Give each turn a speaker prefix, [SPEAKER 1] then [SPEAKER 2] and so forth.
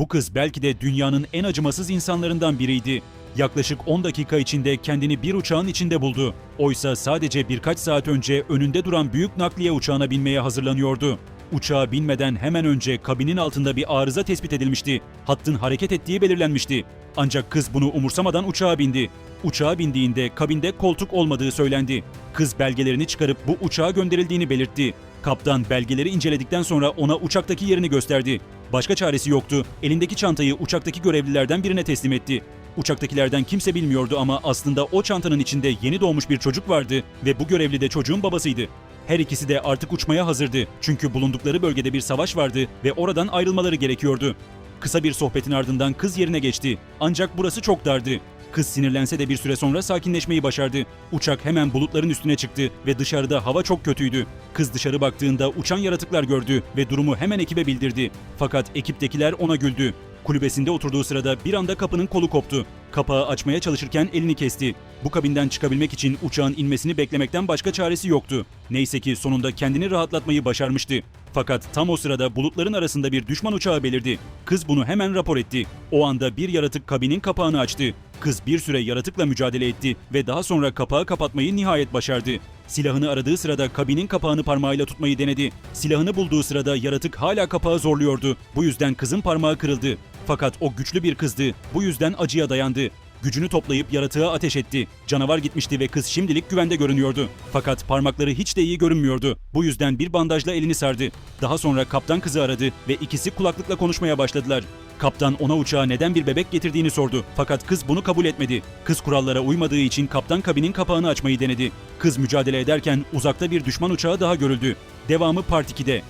[SPEAKER 1] Bu kız belki de dünyanın en acımasız insanlarından biriydi. Yaklaşık 10 dakika içinde kendini bir uçağın içinde buldu. Oysa sadece birkaç saat önce önünde duran büyük nakliye uçağına binmeye hazırlanıyordu. Uçağa binmeden hemen önce kabinin altında bir arıza tespit edilmişti. Hattın hareket ettiği belirlenmişti. Ancak kız bunu umursamadan uçağa bindi. Uçağa bindiğinde kabinde koltuk olmadığı söylendi. Kız belgelerini çıkarıp bu uçağa gönderildiğini belirtti. Kaptan belgeleri inceledikten sonra ona uçaktaki yerini gösterdi. Başka çaresi yoktu. Elindeki çantayı uçaktaki görevlilerden birine teslim etti. Uçaktakilerden kimse bilmiyordu ama aslında o çantanın içinde yeni doğmuş bir çocuk vardı ve bu görevli de çocuğun babasıydı. Her ikisi de artık uçmaya hazırdı. Çünkü bulundukları bölgede bir savaş vardı ve oradan ayrılmaları gerekiyordu. Kısa bir sohbetin ardından kız yerine geçti. Ancak burası çok dardı. Kız sinirlense de bir süre sonra sakinleşmeyi başardı. Uçak hemen bulutların üstüne çıktı ve dışarıda hava çok kötüydü. Kız dışarı baktığında uçan yaratıklar gördü ve durumu hemen ekibe bildirdi. Fakat ekiptekiler ona güldü. Kulübesinde oturduğu sırada bir anda kapının kolu koptu. Kapağı açmaya çalışırken elini kesti. Bu kabinden çıkabilmek için uçağın inmesini beklemekten başka çaresi yoktu. Neyse ki sonunda kendini rahatlatmayı başarmıştı. Fakat tam o sırada bulutların arasında bir düşman uçağı belirdi. Kız bunu hemen rapor etti. O anda bir yaratık kabinin kapağını açtı. Kız bir süre yaratıkla mücadele etti ve daha sonra kapağı kapatmayı nihayet başardı. Silahını aradığı sırada kabinin kapağını parmağıyla tutmayı denedi. Silahını bulduğu sırada yaratık hala kapağı zorluyordu. Bu yüzden kızın parmağı kırıldı. Fakat o güçlü bir kızdı. Bu yüzden acıya dayandı. Gücünü toplayıp yaratığa ateş etti. Canavar gitmişti ve kız şimdilik güvende görünüyordu. Fakat parmakları hiç de iyi görünmüyordu. Bu yüzden bir bandajla elini sardı. Daha sonra kaptan kızı aradı ve ikisi kulaklıkla konuşmaya başladılar. Kaptan ona uçağa neden bir bebek getirdiğini sordu. Fakat kız bunu kabul etmedi. Kız kurallara uymadığı için kaptan kabinin kapağını açmayı denedi. Kız mücadele ederken uzakta bir düşman uçağı daha görüldü. Devamı Part 2'de.